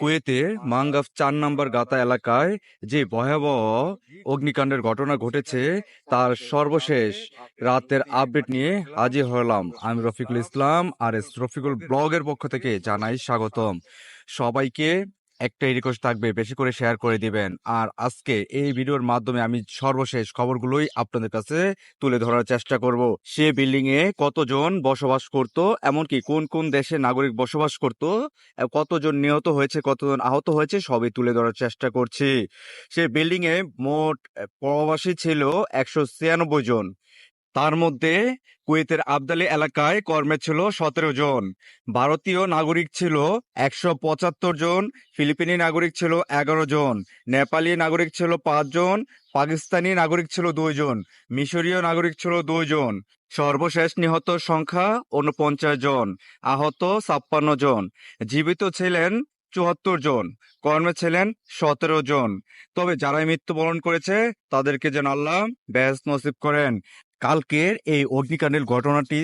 কুয়েতের মাঙ্গাফ চার নম্বর গাতা এলাকায় যে ভয়াবহ অগ্নিকাণ্ডের ঘটনা ঘটেছে, তার সর্বশেষ রাতের আপডেট নিয়ে হাজির হলাম। আমি রফিকুল ইসলাম, আর এস রফিকুল ব্লগের পক্ষ থেকে জানাই স্বাগতম। সবাইকে একটাই রিকোয়েস্ট থাকবে, বেশি করে শেয়ার করে দিবেন। আর আজকে এই ভিডিওর মাধ্যমে আমি সর্বশেষ খবরগুলোই আপনাদের কাছে তুলে ধরার চেষ্টা করব। সে বিল্ডিং এ কতজন বসবাস করত, এমনকি কোন কোন দেশে নাগরিক বসবাস করত কতজন নিহত হয়েছে, কতজন আহত হয়েছে, সবই তুলে ধরার চেষ্টা করছি। সে বিল্ডিং এ মোট প্রবাসী ছিল একশো ছিয়ানব্বই জন। তার মধ্যে কুয়েতের আবদালি এলাকায় কর্মে ছিল সতেরো জন। ভারতীয় নাগরিক ছিল একশো পঁচাত্তর জন, ফিলিপিনি নাগরিক ছিল এগারো জন, নেপালি নাগরিক ছিল পাঁচ জন, পাকিস্তানি নাগরিক ছিল দুইজন মিশরীয় নাগরিক ছিল দুইজন সর্বশেষ নিহত সংখ্যা উনপঞ্চাশ জন, আহত ছাপ্পান্ন জন। জীবিত ছিলেন চুয়াত্তর জন, কর্মে ছিলেন সতেরো জন। তবে যারাই মৃত্যুবরণ করেছে, তাদেরকে যেন আল্লাহ ব্যাস নসিব করেন। কালকের এই অগ্নিকাণ্ডের ঘটনাটি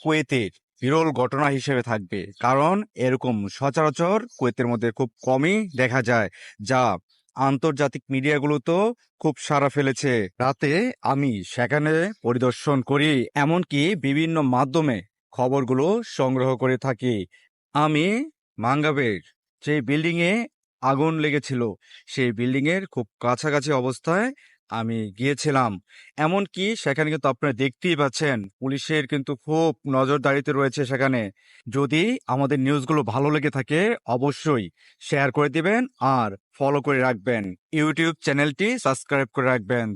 কুয়েতের বিরল ঘটনা হিসেবে থাকবে। কারণ এরকম সচরাচর কুয়েতের মধ্যে খুব কমই দেখা যায়, যা আন্তর্জাতিক মিডিয়াগুলোতেও খুব সাড়া ফেলেছে। রাতে আমি সেখানে পরিদর্শন করি, এমনকি বিভিন্ন মাধ্যমে খবরগুলো সংগ্রহ করে থাকি। আমি মাঙ্গাবের যে বিল্ডিংয়ে আগুন লেগেছিল, সেই বিল্ডিংয়ের খুব কাছাকাছি অবস্থায় আমি গিয়েছিলাম। এমন কি সেখানে কিন্তু আপনারা দেখতেই পাচ্ছেন, পুলিশের কিন্তু খুব নজরদারিতে রয়েছে সেখানে। যদি আমাদের নিউজগুলো ভালো লেগে থাকে, অবশ্যই শেয়ার করে দিবেন আর ফলো করে রাখবেন। ইউটিউব চ্যানেলটি সাবস্ক্রাইব করে রাখবেন।